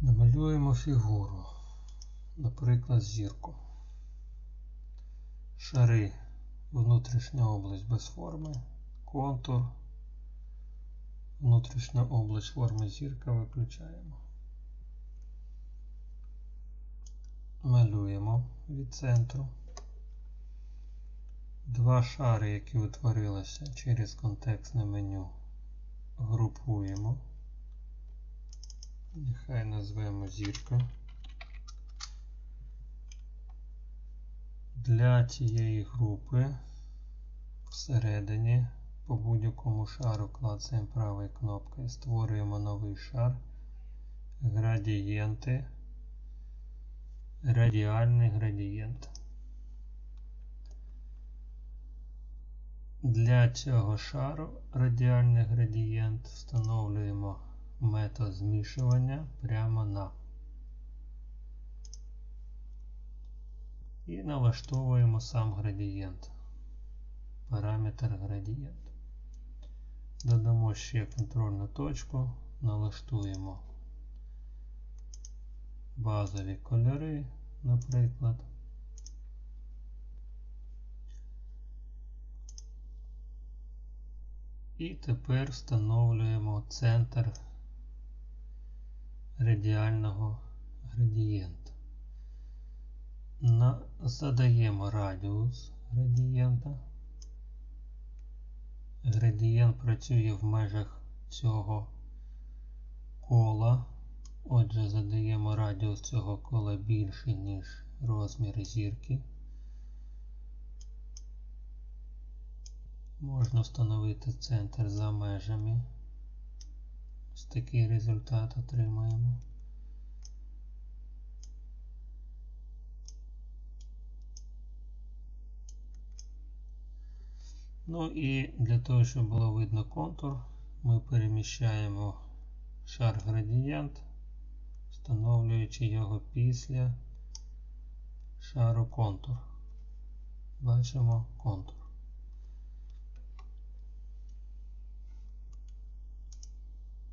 Намалюємо фігуру, наприклад, зірку. Шари, внутрішня область без форми, контур, внутрішня область форми зірка виключаємо. Малюємо від центру. Два шари, які утворилися через контекстне меню, групуємо. Нехай назвемо зірка. Для цієї групи всередині по будь-якому шару клацаємо правою кнопкою, створюємо новий шар, градієнти, радіальний градієнт. Для цього шару радіальний градієнт встановлюємо метод змішування прямо на. І налаштовуємо сам градієнт. Параметр градієнт. Додамо ще контрольну точку, налаштуємо базові кольори, наприклад. І тепер встановлюємо центр радіального градієнта. На, задаємо радіус градієнта. Градієнт працює в межах цього кола. Отже, задаємо радіус цього кола більший, ніж розмір зірки. Можна встановити центр за межами. Ось такий результат отримаємо. Ну і для того, щоб було видно контур, ми переміщаємо шар градієнт, встановлюючи його після шару контур. Бачимо контур.